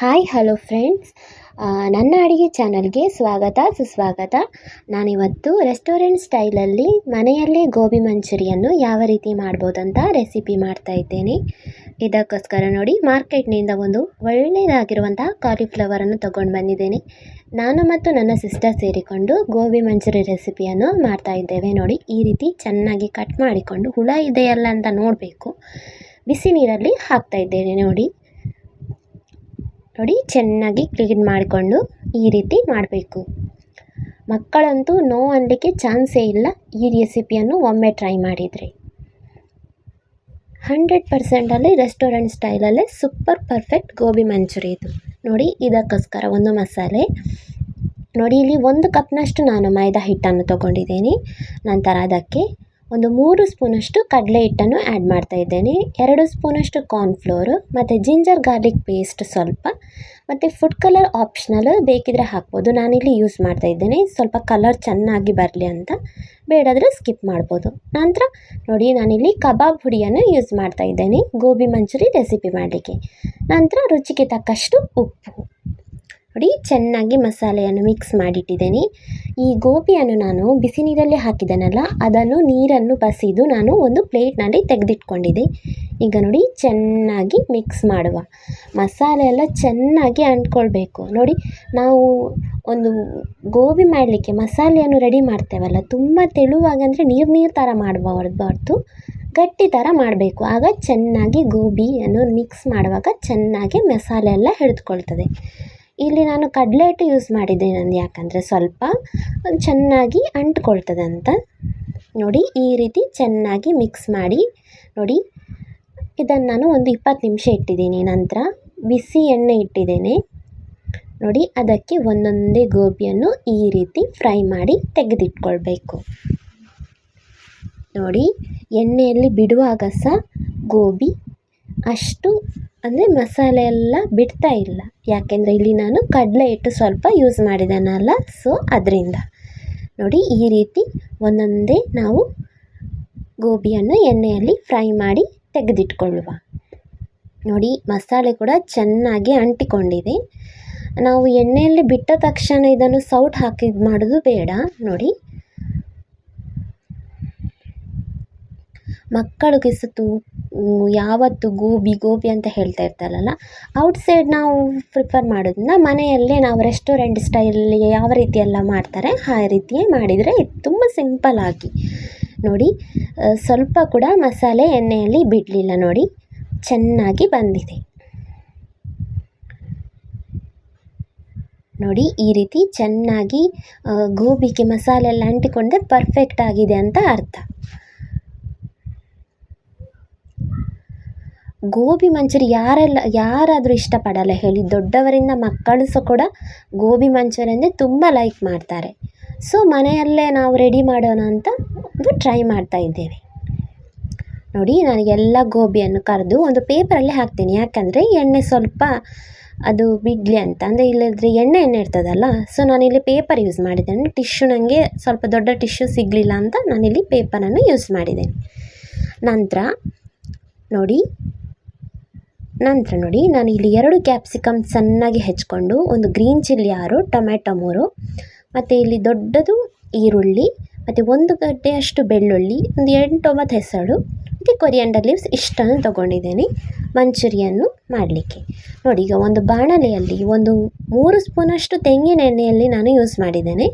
Hi hello friends ನನ್ನ ಅಡುಗೆ ಚಾನಲ್ಗೆ ಸ್ವಾಗತ, ಸುಸ್ವಾಗತ. ನಾನಿವತ್ತು ರೆಸ್ಟೋರೆಂಟ್ ಸ್ಟೈಲಲ್ಲಿ ಮನೆಯಲ್ಲೇ ಗೋಬಿ ಮಂಚೂರಿಯನ್ನು ಯಾವ ರೀತಿ ಮಾಡ್ಬೋದಂತ ರೆಸಿಪಿ ಮಾಡ್ತಾ ಇದ್ದೇನೆ. ಇದಕ್ಕೋಸ್ಕರ ನೋಡಿ ಮಾರ್ಕೆಟ್ನಿಂದ ಒಂದು ಒಳ್ಳೆಯದಾಗಿರುವಂತಹ ಕಾಲಿಫ್ಲವರನ್ನು ತೊಗೊಂಡು ಬಂದಿದ್ದೇನೆ. ನಾನು ಮತ್ತು ನನ್ನ ಸಿಸ್ಟರ್ ಸೇರಿಕೊಂಡು ಗೋಬಿ ಮಂಚೂರಿ ರೆಸಿಪಿಯನ್ನು ಮಾಡ್ತಾ ಇದ್ದೇವೆ. ನೋಡಿ, ಈ ರೀತಿ ಚೆನ್ನಾಗಿ ಕಟ್ ಮಾಡಿಕೊಂಡು ಹುಳ ಇದೆಯಲ್ಲ ಅಂತ ನೋಡಬೇಕು. ಬಿಸಿ ನೀರಲ್ಲಿ ಹಾಕ್ತಾ ಇದ್ದೇನೆ. ನೋಡಿ ನೋಡಿ, ಚೆನ್ನಾಗಿ ಕ್ಲೀನ್ ಮಾಡಿಕೊಂಡು ಈ ರೀತಿ ಮಾಡಬೇಕು. ಮಕ್ಕಳಂತೂ ನೋ ಅನ್ನಲಿಕ್ಕೆ ಚಾನ್ಸೇ ಇಲ್ಲ ಈ ರೆಸಿಪಿಯನ್ನು ಒಮ್ಮೆ ಟ್ರೈ ಮಾಡಿದರೆ. ಹಂಡ್ರೆಡ್ ಪರ್ಸೆಂಟಲ್ಲಿ ರೆಸ್ಟೋರೆಂಟ್ ಸ್ಟೈಲಲ್ಲೇ ಸೂಪರ್ ಪರ್ಫೆಕ್ಟ್ ಗೋಬಿ ಮಂಚೂರಿ ಇದು. ನೋಡಿ, ಇದಕ್ಕೋಸ್ಕರ ಒಂದು ಮಸಾಲೆ. ನೋಡಿ, ಇಲ್ಲಿ ಒಂದು ಕಪ್ನಷ್ಟು ನಾನು ಮೈದಾ ಹಿಟ್ಟನ್ನು ತೊಗೊಂಡಿದ್ದೀನಿ. ನಂತರ ಅದಕ್ಕೆ ಒಂದು ಮೂರು ಸ್ಪೂನಷ್ಟು ಕಡಲೆ ಹಿಟ್ಟನ್ನು ಆ್ಯಡ್ ಮಾಡ್ತಾ ಇದ್ದೇನೆ. ಎರಡು ಸ್ಪೂನಷ್ಟು ಕಾರ್ನ್ಫ್ಲೋರು ಮತ್ತು ಜಿಂಜರ್ ಗಾರ್ಲಿಕ್ ಪೇಸ್ಟ್ ಸ್ವಲ್ಪ, ಮತ್ತು ಫುಡ್ ಕಲರ್ ಆಪ್ಷನಲ್ ಬೇಕಿದ್ರೆ ಹಾಕ್ಬೋದು. ನಾನಿಲ್ಲಿ ಯೂಸ್ ಮಾಡ್ತಾ ಇದ್ದೇನೆ. ಸ್ವಲ್ಪ ಕಲರ್ ಚೆನ್ನಾಗಿ ಬರಲಿ ಅಂತ. ಬೇಡಾದರೆ ಸ್ಕಿಪ್ ಮಾಡ್ಬೋದು. ನಂತರ ನೋಡಿ, ನಾನಿಲ್ಲಿ ಕಬಾಬ್ ಹುಡಿಯನ್ನು ಯೂಸ್ ಮಾಡ್ತಾ ಇದ್ದೇನೆ. ಗೋಬಿ ಮಂಚೂರಿ ರೆಸಿಪಿ ಮಾಡಲಿಕ್ಕೆ. ನಂತರ ರುಚಿಗೆ ತಕ್ಕಷ್ಟು ಉಪ್ಪು. ನೋಡಿ, ಚೆನ್ನಾಗಿ ಮಸಾಲೆಯನ್ನು ಮಿಕ್ಸ್ ಮಾಡಿಟ್ಟಿದ್ದೇನೆ. ಈ ಗೋಬಿಯನ್ನು ನಾನು ಬಿಸಿ ನೀರಲ್ಲಿ ಹಾಕಿದ್ದೇನಲ್ಲ ಅದನ್ನು ನೀರನ್ನು ಬಸಿದು ನಾನು ಒಂದು ಪ್ಲೇಟ್ನಲ್ಲಿ ತೆಗೆದಿಟ್ಕೊಂಡಿದ್ದೆ. ಈಗ ನೋಡಿ, ಚೆನ್ನಾಗಿ ಮಿಕ್ಸ್ ಮಾಡುವ. ಮಸಾಲೆ ಎಲ್ಲ ಚೆನ್ನಾಗಿ ಅಂಟ್ಕೊಳ್ಬೇಕು. ನೋಡಿ, ನಾವು ಒಂದು ಗೋಬಿ ಮಾಡಲಿಕ್ಕೆ ಮಸಾಲೆಯನ್ನು ರೆಡಿ ಮಾಡ್ತೇವಲ್ಲ, ತುಂಬ ತೆಳುವಾಗಂದರೆ ನೀರು ನೀರು ಥರ ಮಾಡಬಾರ್ದು ಗಟ್ಟಿ ಥರ ಮಾಡಬೇಕು. ಆಗ ಚೆನ್ನಾಗಿ ಗೋಬಿಯನ್ನು ಮಿಕ್ಸ್ ಮಾಡುವಾಗ ಚೆನ್ನಾಗಿ ಮಸಾಲೆ ಎಲ್ಲ ಹಿಡಿದುಕೊಳ್ತದೆ. ಇಲ್ಲಿ ನಾನು ಕಡಲೆ ಹಿಟ್ಟು ಯೂಸ್ ಮಾಡಿದ್ದೆ ನಾನು ಯಾಕಂದರೆ ಸ್ವಲ್ಪ ಚೆನ್ನಾಗಿ ಅಂಟ್ಕೊಳ್ತದೆ ಅಂತ ನೋಡಿ, ಈ ರೀತಿ ಚೆನ್ನಾಗಿ ಮಿಕ್ಸ್ ಮಾಡಿ, ನೋಡಿ, ಇದನ್ನು ನಾನು ಒಂದು ಇಪ್ಪತ್ತು ನಿಮಿಷ ಇಟ್ಟಿದ್ದೀನಿ. ನಂತರ ಬಿಸಿ ಎಣ್ಣೆ ಇಟ್ಟಿದ್ದೇನೆ. ನೋಡಿ, ಅದಕ್ಕೆ ಒಂದೊಂದೇ ಗೋಬಿಯನ್ನು ಈ ರೀತಿ ಫ್ರೈ ಮಾಡಿ ತೆಗೆದಿಟ್ಕೊಳ್ಬೇಕು. ನೋಡಿ, ಎಣ್ಣೆಯಲ್ಲಿ ಬಿಡುವಾಗ ಸಹ ಗೋಬಿ ಅಷ್ಟು, ಅಂದರೆ ಮಸಾಲೆ ಎಲ್ಲ ಬಿಡ್ತಾ ಇಲ್ಲ. ಯಾಕೆಂದರೆ ಇಲ್ಲಿ ನಾನು ಕಡಲೆ ಹಿಟ್ಟು ಸ್ವಲ್ಪ ಯೂಸ್ ಮಾಡಿದ್ದೇನಲ್ಲ ಸೊ ಅದರಿಂದ. ನೋಡಿ, ಈ ರೀತಿ ಒಂದೊಂದೇ ನಾವು ಗೋಬಿಯನ್ನು ಎಣ್ಣೆಯಲ್ಲಿ ಫ್ರೈ ಮಾಡಿ ತೆಗೆದಿಟ್ಕೊಳ್ಳುವ. ನೋಡಿ, ಮಸಾಲೆ ಕೂಡ ಚೆನ್ನಾಗಿ ಅಂಟಿಕೊಂಡಿದೆ. ನಾವು ಎಣ್ಣೆಯಲ್ಲಿ ಬಿಟ್ಟ ತಕ್ಷಣ ಇದನ್ನು ಸೌಟ್ ಹಾಕಿ ಇದು ಮಾಡೋದು ಬೇಡ. ನೋಡಿ. ಮಕ್ಕಳಿಗೆ ಸತು ಯಾವತ್ತು ಗೋಬಿ ಗೋಬಿ ಅಂತ ಹೇಳ್ತಾ ಇರ್ತಾರಲ್ಲ ಔಟ್ಸೈಡ್ ನಾವು ಪ್ರಿಫರ್ ಮಾಡೋದನ್ನ ಮನೆಯಲ್ಲೇ ನಾವು ರೆಸ್ಟೋರೆಂಟ್ ಸ್ಟೈಲಲ್ಲಿ ಯಾವ ರೀತಿ ಎಲ್ಲ ಮಾಡ್ತಾರೆ, ಆ ರೀತಿಯೇ ಮಾಡಿದರೆ ತುಂಬ ಸಿಂಪಲ್ಲಾಗಿ ನೋಡಿ ಸ್ವಲ್ಪ ಕೂಡ ಮಸಾಲೆ ಎಣ್ಣೆಯಲ್ಲಿ ಬಿಡಲಿಲ್ಲ ನೋಡಿ, ಚೆನ್ನಾಗಿ ಬಂದಿದೆ. ನೋಡಿ, ಈ ರೀತಿ ಚೆನ್ನಾಗಿ ಗೋಬಿಗೆ ಮಸಾಲೆ ಎಲ್ಲ ಅಂಟಿಕೊಂಡೆ ಪರ್ಫೆಕ್ಟ್ ಆಗಿದೆ ಅಂತ ಅರ್ಥ. ಗೋಬಿ ಮಂಚೂರಿ ಯಾರೆಲ್ಲ, ಯಾರಾದರೂ ಇಷ್ಟಪಡಲ್ಲ. ಹೇಳಿ, ದೊಡ್ಡವರಿಂದ ಮಕ್ಕಳು ಸಹ ಕೂಡ ಗೋಬಿ ಮಂಚೂರಿ ಅಂದರೆ ತುಂಬ ಲೈಕ್ ಮಾಡ್ತಾರೆ. ಸೊ ಮನೆಯಲ್ಲೇ ನಾವು ರೆಡಿ ಮಾಡೋಣ ಅಂತ ಒಂದು ಟ್ರೈ ಮಾಡ್ತಾ ಇದ್ದೇವೆ. ನೋಡಿ, ನಾನು ಎಲ್ಲ ಗೋಬಿಯನ್ನು ಕರೆದು ಒಂದು ಪೇಪರಲ್ಲಿ ಹಾಕ್ತೀನಿ. ಯಾಕಂದರೆ ಎಣ್ಣೆ ಸ್ವಲ್ಪ ಅದು ಬಿಡಲಿ ಅಂತ. ಅಂದರೆ ಇಲ್ಲದ್ರೆ ಎಣ್ಣೆ ಎಣ್ಣೆ ಇರ್ತದಲ್ಲ. ಸೊ ನಾನಿಲ್ಲಿ ಪೇಪರ್ ಯೂಸ್ ಮಾಡಿದ್ದೇನೆ. ಟಿಶ್ಯೂ ನನಗೆ ಸ್ವಲ್ಪ ದೊಡ್ಡ ಟಿಶ್ಯೂ ಸಿಗಲಿಲ್ಲ ಅಂತ ನಾನಿಲ್ಲಿ ಪೇಪರನ್ನು ಯೂಸ್ ಮಾಡಿದ್ದೇನೆ. ನಂತರ ನೋಡಿ ನಂತರ ನೋಡಿ, ನಾನು ಇಲ್ಲಿ ಎರಡು ಕ್ಯಾಪ್ಸಿಕಮ್ ಸಣ್ಣಗೆ ಹೆಚ್ಕೊಂಡು, ಒಂದು ಗ್ರೀನ್ ಚಿಲ್ಲಿ ಆರು ಟೊಮ್ಯಾಟೊ ಮೂರು, ಮತ್ತು ಇಲ್ಲಿ ದೊಡ್ಡದು ಈರುಳ್ಳಿ, ಮತ್ತು ಒಂದು ಗಡ್ಡೆಯಷ್ಟು ಬೆಳ್ಳುಳ್ಳಿ, ಒಂದು ಎಂಟು ಒಂಬತ್ತು ಹೆಸರು, ಮತ್ತು ಕೊರಿಯಂಡರ್ ಲೀವ್ಸ್ ಇಷ್ಟನ್ನು ತೊಗೊಂಡಿದ್ದೇನೆ ಮಂಚೂರಿಯನ್ನು ಮಾಡಲಿಕ್ಕೆ. ನೋಡಿ, ಈಗ ಒಂದು ಬಾಣಲೆಯಲ್ಲಿ ಒಂದು ಮೂರು ಸ್ಪೂನಷ್ಟು ತೆಂಗಿನ ಎಣ್ಣೆಯಲ್ಲಿ ನಾನು ಯೂಸ್ ಮಾಡಿದ್ದೇನೆ.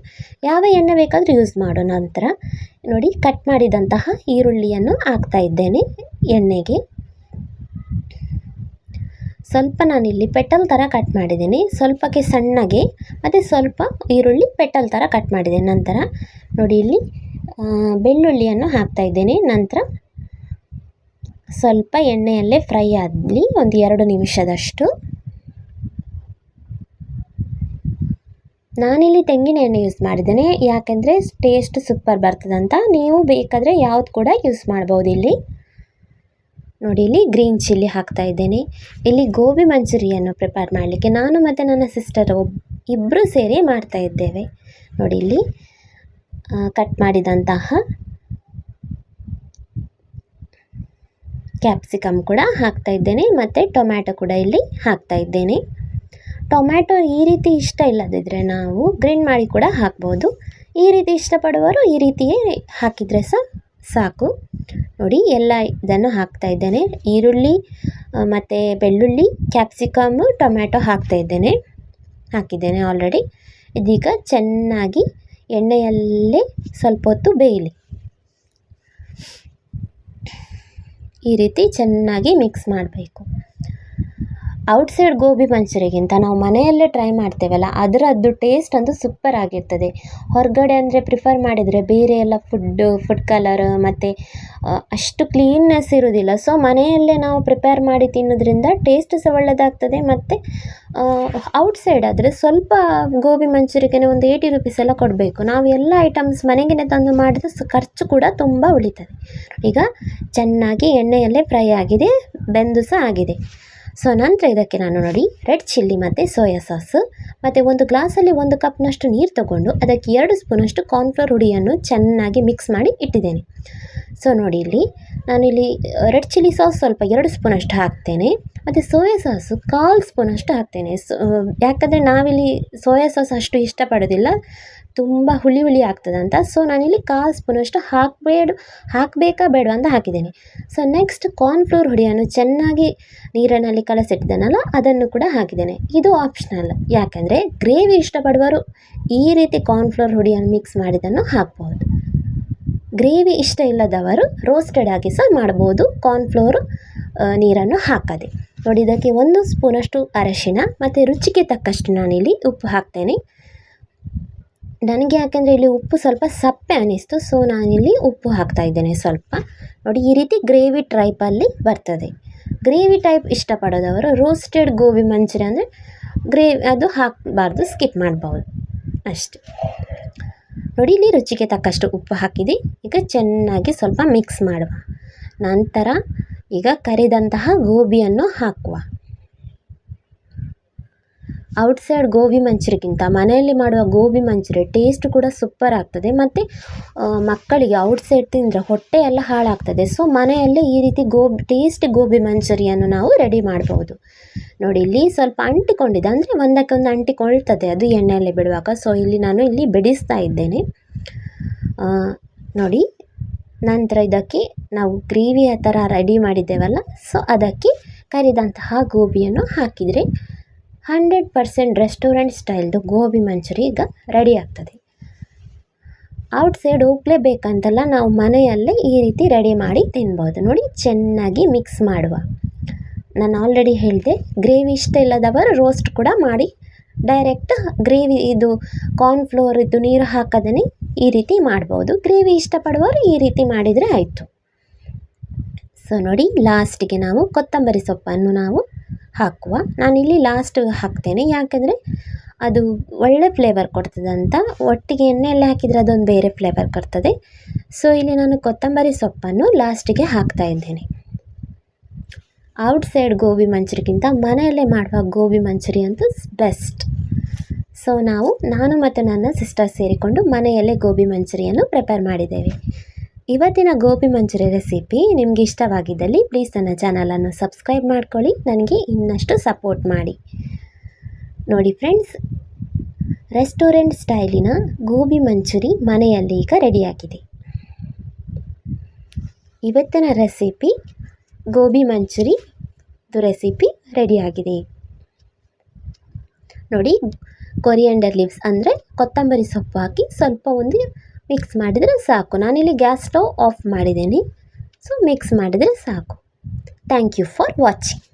ಯಾವ ಎಣ್ಣೆ ಬೇಕಾದರೂ ಯೂಸ್ ಮಾಡೋ. ನಂತರ ನೋಡಿ ಕಟ್ ಮಾಡಿದಂತಹ ಈರುಳ್ಳಿಯನ್ನು ಹಾಕ್ತಾ ಇದ್ದೇನೆ ಎಣ್ಣೆಗೆ. ಸ್ವಲ್ಪ ನಾನಿಲ್ಲಿ ಪೆಟಲ್ ಥರ ಕಟ್ ಮಾಡಿದ್ದೀನಿ. ಸ್ವಲ್ಪಕ್ಕೆ ಸಣ್ಣಗೆ, ಮತ್ತು ಸ್ವಲ್ಪ ಈರುಳ್ಳಿ ಪೆಟಲ್ ಥರ ಕಟ್ ಮಾಡಿದ್ದೀನಿ. ನಂತರ ನೋಡಿ ಇಲ್ಲಿ ಬೆಳ್ಳುಳ್ಳಿಯನ್ನು ಹಾಕ್ತಾ ಇದ್ದೇನೆ. ನಂತರ ಸ್ವಲ್ಪ ಎಣ್ಣೆಯಲ್ಲೇ ಫ್ರೈ ಆಗಲಿ ಒಂದು ಎರಡು ನಿಮಿಷದಷ್ಟು. ನಾನಿಲ್ಲಿ ತೆಂಗಿನ ಎಣ್ಣೆ ಯೂಸ್ ಮಾಡಿದ್ದೇನೆ. ಯಾಕೆಂದರೆ ಟೇಸ್ಟ್ ಸೂಪರ್ ಬರ್ತದಂತ. ನೀವು ಬೇಕಾದರೆ ಯಾವ್ದು ಕೂಡ ಯೂಸ್ ಮಾಡ್ಬೋದು ಇಲ್ಲಿ. ನೋಡಿ, ಇಲ್ಲಿ ಗ್ರೀನ್ ಚಿಲ್ಲಿ ಹಾಕ್ತಾ ಇದ್ದೇನೆ. ಇಲ್ಲಿ ಗೋಬಿ ಮಂಚೂರಿಯನ್ನು ಪ್ರಿಪೇರ್ ಮಾಡಲಿಕ್ಕೆ ನಾನು ಮತ್ತು ನನ್ನ ಸಿಸ್ಟರ್ ಒಬ್ ಇಬ್ಬರು ಸೇರಿ ಮಾಡ್ತಾ ಇದ್ದೇವೆ. ನೋಡಿ, ಇಲ್ಲಿ ಕಟ್ ಮಾಡಿದಂತಹ ಕ್ಯಾಪ್ಸಿಕಮ್ ಕೂಡ ಹಾಕ್ತಾ ಇದ್ದೇನೆ ಮತ್ತು ಟೊಮ್ಯಾಟೊ ಕೂಡ ಇಲ್ಲಿ ಹಾಕ್ತಾ ಇದ್ದೇನೆ. ಟೊಮ್ಯಾಟೊ ಈ ರೀತಿ ಇಷ್ಟ ಇಲ್ಲದಿದ್ದರೆ ನಾವು ಗ್ರೈಂಡ್ ಮಾಡಿ ಕೂಡ ಹಾಕ್ಬೋದು. ಈ ರೀತಿ ಇಷ್ಟಪಡುವರು ಈ ರೀತಿಯೇ ಹಾಕಿದರೆ ಸಹ ಸಾಕು. ನೋಡಿ ಎಲ್ಲ ಇದನ್ನು ಹಾಕ್ತಾ ಇದ್ದೇನೆ. ಈರುಳ್ಳಿ ಮತ್ತು ಬೆಳ್ಳುಳ್ಳಿ ಕ್ಯಾಪ್ಸಿಕಮ್ಮು ಟೊಮ್ಯಾಟೊ ಹಾಕ್ತಾ ಇದ್ದೇನೆ. ಹಾಕಿದ್ದೇನೆ ಆಲ್ರೆಡಿ ಇದೀಗ ಚೆನ್ನಾಗಿ ಎಣ್ಣೆಯಲ್ಲೇ ಸ್ವಲ್ಪ ಹೊತ್ತು ಬೇಯಲಿ. ಈ ರೀತಿ ಚೆನ್ನಾಗಿ ಮಿಕ್ಸ್ ಮಾಡಬೇಕು. ಔಟ್ಸೈಡ್ ಗೋಬಿ ಮಂಚೂರಿಗಿಂತ ನಾವು ಮನೆಯಲ್ಲೇ ಟ್ರೈ ಮಾಡ್ತೇವಲ್ಲ ಅದರದ್ದು ಟೇಸ್ಟ್ ಅಂತೂ ಸೂಪರ್ ಆಗಿರ್ತದೆ. ಹೊರಗಡೆ ಅಂದರೆ ಪ್ರಿಫರ್ ಮಾಡಿದರೆ ಬೇರೆ ಎಲ್ಲ ಫುಡ್ಡು ಫುಡ್ ಕಲರ್ ಮತ್ತು ಅಷ್ಟು ಕ್ಲೀನ್ನೆಸ್ ಇರೋದಿಲ್ಲ. ಸೊ ಮನೆಯಲ್ಲೇ ನಾವು ಪ್ರಿಪೇರ್ ಮಾಡಿ ತಿನ್ನೋದ್ರಿಂದ ಟೇಸ್ಟ್ ಸಹ ಒಳ್ಳೆಯದಾಗ್ತದೆ ಮತ್ತು ಔಟ್ಸೈಡ್ ಆದರೆ ಸ್ವಲ್ಪ ಗೋಬಿ ಮಂಚೂರಿಗೆನೇ ಒಂದು ಏಯ್ಟಿ ರುಪೀಸ್ ಎಲ್ಲ ಕೊಡಬೇಕು. ನಾವು ಎಲ್ಲ ಐಟಮ್ಸ್ ಮನೆಗೇ ತಂದು ಮಾಡಿದ್ರೆ ಖರ್ಚು ಕೂಡ ತುಂಬ ಉಳಿತದೆ. ಈಗ ಚೆನ್ನಾಗಿ ಎಣ್ಣೆಯಲ್ಲೇ ಫ್ರೈ ಆಗಿದೆ, ಬೆಂದು ಸಹ ಆಗಿದೆ. ಸೊ ನಂತರ ಇದಕ್ಕೆ ನಾನು ನೋಡಿ ರೆಡ್ ಚಿಲ್ಲಿ ಮತ್ತು ಸೋಯಾ ಸಾಸ್. ಮತ್ತು ಒಂದು ಗ್ಲಾಸಲ್ಲಿ ಒಂದು ಕಪ್ನಷ್ಟು ನೀರು ತಗೊಂಡು ಅದಕ್ಕೆ ಎರಡು ಸ್ಪೂನಷ್ಟು ಕಾರ್ನ್ಫ್ಲೋರ್ ಹುಡಿಯನ್ನು ಚೆನ್ನಾಗಿ ಮಿಕ್ಸ್ ಮಾಡಿ ಇಟ್ಟಿದ್ದೇನೆ. ಸೊ ನೋಡಿ ಇಲ್ಲಿ ನಾನಿಲ್ಲಿ ರೆಡ್ ಚಿಲ್ಲಿ ಸಾಸ್ ಸ್ವಲ್ಪ ಎರಡು ಸ್ಪೂನಷ್ಟು ಹಾಕ್ತೇನೆ. ಮತ್ತು ಸೋಯಾ ಸಾಸು ಕಾಲು ಸ್ಪೂನಷ್ಟು ಹಾಕ್ತೇನೆ. ಸೊ ಯಾಕಂದರೆ ನಾವಿಲ್ಲಿ ಸೋಯಾ ಸಾಸ್ ಅಷ್ಟು ಇಷ್ಟಪಡೋದಿಲ್ಲ. ತುಂಬ ಹುಳಿ ಹುಳಿ ಆಗ್ತದಂತ. ಸೊ ನಾನಿಲ್ಲಿ ಕಾಲು ಸ್ಪೂನಷ್ಟು ಹಾಕಬೇಡ, ಹಾಕಬೇಕಾ ಬೇಡ ಅಂತ ಹಾಕಿದ್ದೀನಿ. ಸೊ ನೆಕ್ಸ್ಟ್ ಕಾರ್ನ್ಫ್ಲೋರ್ ಹುಡಿಯನ್ನು ಚೆನ್ನಾಗಿ ನೀರಿನಲ್ಲಿ ಕಲಸಿಟ್ಟಿದ್ದೇನಲ್ಲ, ಅದನ್ನು ಕೂಡ ಹಾಕಿದ್ದೇನೆ. ಇದು ಆಪ್ಷನಲ್ ಯಾಕೆಂದರೆ ಗ್ರೇವಿ ಇಷ್ಟಪಡುವರು ಈ ರೀತಿ ಕಾರ್ನ್ಫ್ಲೋರ್ ಹುಡಿಯನ್ನು ಮಿಕ್ಸ್ ಮಾಡಿದ್ದನ್ನು ಹಾಕ್ಬೋದು. ಗ್ರೇವಿ ಇಷ್ಟ ಇಲ್ಲದವರು ರೋಸ್ಟೆಡ್ ಆಗಿ ಸಹ ಮಾಡ್ಬೋದು ಕಾರ್ನ್ಫ್ಲೋರು ನೀರನ್ನು ಹಾಕದೆ. ನೋಡಿ, ಇದಕ್ಕೆ ಒಂದು ಸ್ಪೂನಷ್ಟು ಅರಶಿನ, ಮತ್ತು ರುಚಿಗೆ ತಕ್ಕಷ್ಟು ನಾನಿಲ್ಲಿ ಉಪ್ಪು ಹಾಕ್ತೇನೆ. ನನಗೆ ಯಾಕೆಂದರೆ ಇಲ್ಲಿ ಉಪ್ಪು ಸ್ವಲ್ಪ ಸಪ್ಪೆ ಅನ್ನಿಸ್ತು ಸೊ ನಾನಿಲ್ಲಿ ಉಪ್ಪು ಹಾಕ್ತಾ ಇದ್ದೇನೆ ಸ್ವಲ್ಪ. ನೋಡಿ, ಈ ರೀತಿ ಗ್ರೇವಿ ಟೈಪಲ್ಲಿ ಬರ್ತದೆ. ಗ್ರೇವಿ ಟೈಪ್ ಇಷ್ಟಪಡೋದವರು ರೋಸ್ಟೆಡ್ ಗೋಬಿ ಮಂಚೂರಿ ಅಂದರೆ ಗ್ರೇವಿ, ಅದು ಹಾಕಬಾರ್ದು ಸ್ಕಿಪ್ ಮಾಡ್ಬೋದು. ಅಷ್ಟೆ. ನೋಡಿ, ಇಲ್ಲಿ ರುಚಿಗೆ ತಕ್ಕಷ್ಟು ಉಪ್ಪು ಹಾಕಿದೆ. ಈಗ ಚೆನ್ನಾಗಿ ಸ್ವಲ್ಪ ಮಿಕ್ಸ್ ಮಾಡುವ. ನಂತರ ಈಗ ಕರಿದಂತಹ ಗೋಬಿಯನ್ನು ಹಾಕುವ. ಔಟ್ಸೈಡ್ ಗೋಬಿ ಮಂಚೂರಿಗಿಂತ ಮನೆಯಲ್ಲಿ ಮಾಡುವ ಗೋಬಿ ಮಂಚೂರಿ ಟೇಸ್ಟ್ ಕೂಡ ಸೂಪರ್ ಆಗ್ತದೆ. ಮತ್ತು ಮಕ್ಕಳಿಗೆ ಔಟ್ಸೈಡ್ ತಿಂದರೆ ಹೊಟ್ಟೆ ಎಲ್ಲ ಹಾಳಾಗ್ತದೆ. ಸೊ ಮನೆಯಲ್ಲೇ ಈ ರೀತಿ ಗೋಬಿ ಟೇಸ್ಟ್ ಗೋಬಿ ಮಂಚೂರಿಯನ್ನು ನಾವು ರೆಡಿ ಮಾಡ್ಬೋದು. ನೋಡಿ, ಇಲ್ಲಿ ಸ್ವಲ್ಪ ಅಂಟಿಕೊಂಡಿದೆ ಅಂದರೆ ಒಂದಕ್ಕೊಂದು ಅಂಟಿಕೊಳ್ತದೆ. ಅದು ಎಣ್ಣೆಯಲ್ಲಿ ಬಿಡುವಾಗ. ಸೊ ಇಲ್ಲಿ ನಾನು ಇಲ್ಲಿ ಬಿಡಿಸ್ತಾ ಇದ್ದೇನೆ. ನೋಡಿ, ನಂತರ ಇದಕ್ಕೆ ನಾವು ಗ್ರೇವಿಯ ಥರ ರೆಡಿ ಮಾಡಿದ್ದೇವಲ್ಲ. ಸೊ ಅದಕ್ಕೆ ಕರಿದಂತಹ ಗೋಬಿಯನ್ನು ಹಾಕಿದರೆ ಹಂಡ್ರೆಡ್ ಪರ್ಸೆಂಟ್ ರೆಸ್ಟೋರೆಂಟ್ ಸ್ಟೈಲ್ದು ಗೋಬಿ ಮಂಚೂರಿ ಈಗ ರೆಡಿ ಆಗ್ತದೆ. ಔಟ್ಸೈಡ್ ಹೋಗ್ಲೇಬೇಕಂತಲ್ಲ ನಾವು ಮನೆಯಲ್ಲೇ ಈ ರೀತಿ ರೆಡಿ ಮಾಡಿ ತಿನ್ಬೋದು. ನೋಡಿ, ಚೆನ್ನಾಗಿ ಮಿಕ್ಸ್ ಮಾಡುವ. ನಾನು ಆಲ್ರೆಡಿ ಹೇಳಿದೆ ಗ್ರೇವಿ ಇಷ್ಟ ಇಲ್ಲದವರು ರೋಸ್ಟ್ ಕೂಡ ಮಾಡಿ ಡೈರೆಕ್ಟ್ ಗ್ರೇವಿ ಇದು ಕಾರ್ನ್ಫ್ಲೋರ್ ಇದು ನೀರು ಹಾಕದೇ ಈ ರೀತಿ ಮಾಡ್ಬೋದು. ಗ್ರೇವಿ ಇಷ್ಟಪಡುವವರು ಈ ರೀತಿ ಮಾಡಿದರೆ ಆಯಿತು. ಸೊ ನೋಡಿ ಲಾಸ್ಟಿಗೆ ನಾವು ಕೊತ್ತಂಬರಿ ಸೊಪ್ಪನ್ನು ನಾವು ಹಾಕುವ. ನಾನಿಲ್ಲಿ ಲಾಸ್ಟ್ ಹಾಕ್ತೇನೆ. ಯಾಕೆಂದರೆ ಅದು ಒಳ್ಳೆ ಫ್ಲೇವರ್ ಕೊಡ್ತದೆ ಅಂತ. ಒಟ್ಟಿಗೆ ಎಣ್ಣೆಯಲ್ಲಿ ಹಾಕಿದರೆ ಅದೊಂದು ಬೇರೆ ಫ್ಲೇವರ್ ಕೊಡ್ತದೆ. ಸೊ ಇಲ್ಲಿ ನಾನು ಕೊತ್ತಂಬರಿ ಸೊಪ್ಪನ್ನು ಲಾಸ್ಟಿಗೆ ಹಾಕ್ತಾ ಇದ್ದೇನೆ. ಔಟ್ಸೈಡ್ ಗೋಬಿ ಮಂಚೂರಿಗಿಂತ ಮನೆಯಲ್ಲೇ ಮಾಡುವ ಗೋಬಿ ಮಂಚೂರಿ ಅಂತೂ ಬೆಸ್ಟ್ ಸೊ ನಾವು, ನಾನು ಮತ್ತು ನನ್ನ ಸಿಸ್ಟರ್ ಸೇರಿಕೊಂಡು ಮನೆಯಲ್ಲೇ ಗೋಬಿ ಮಂಚೂರಿಯನ್ನು ಪ್ರಿಪೇರ್ ಮಾಡಿದ್ದೇವೆ. ಇವತ್ತಿನ ಗೋಬಿ ಮಂಚೂರಿ ರೆಸಿಪಿ ನಿಮಗೆ ಇಷ್ಟವಾಗಿದ್ದಲ್ಲಿ ಪ್ಲೀಸ್ ನನ್ನ ಚಾನಲನ್ನು ಸಬ್ಸ್ಕ್ರೈಬ್ ಮಾಡ್ಕೊಳ್ಳಿ, ನನಗೆ ಇನ್ನಷ್ಟು ಸಪೋರ್ಟ್ ಮಾಡಿ. ನೋಡಿ ಫ್ರೆಂಡ್ಸ್, ರೆಸ್ಟೋರೆಂಟ್ ಸ್ಟೈಲಿನ ಗೋಬಿ ಮಂಚೂರಿ ಮನೆಯಲ್ಲಿ ಈಗ ರೆಡಿಯಾಗಿದೆ. ಇವತ್ತಿನ ರೆಸಿಪಿ ಗೋಬಿ ಮಂಚೂರಿ ರೆಸಿಪಿ ರೆಡಿಯಾಗಿದೆ. ನೋಡಿ, ಕೊರಿಯಂಡರ್ ಲೀವ್ಸ್ ಅಂದರೆ ಕೊತ್ತಂಬರಿ ಸೊಪ್ಪು ಹಾಕಿ ಸ್ವಲ್ಪ ಒಂದು ಮಿಕ್ಸ್ ಮಾಡಿದರೆ ಸಾಕು. ನಾನಿಲ್ಲಿ ಗ್ಯಾಸ್ ಸ್ಟವ್ ಆಫ್ ಮಾಡಿದ್ದೀನಿ. ಸೊ ಮಿಕ್ಸ್ ಮಾಡಿದರೆ ಸಾಕು. Thank you for watching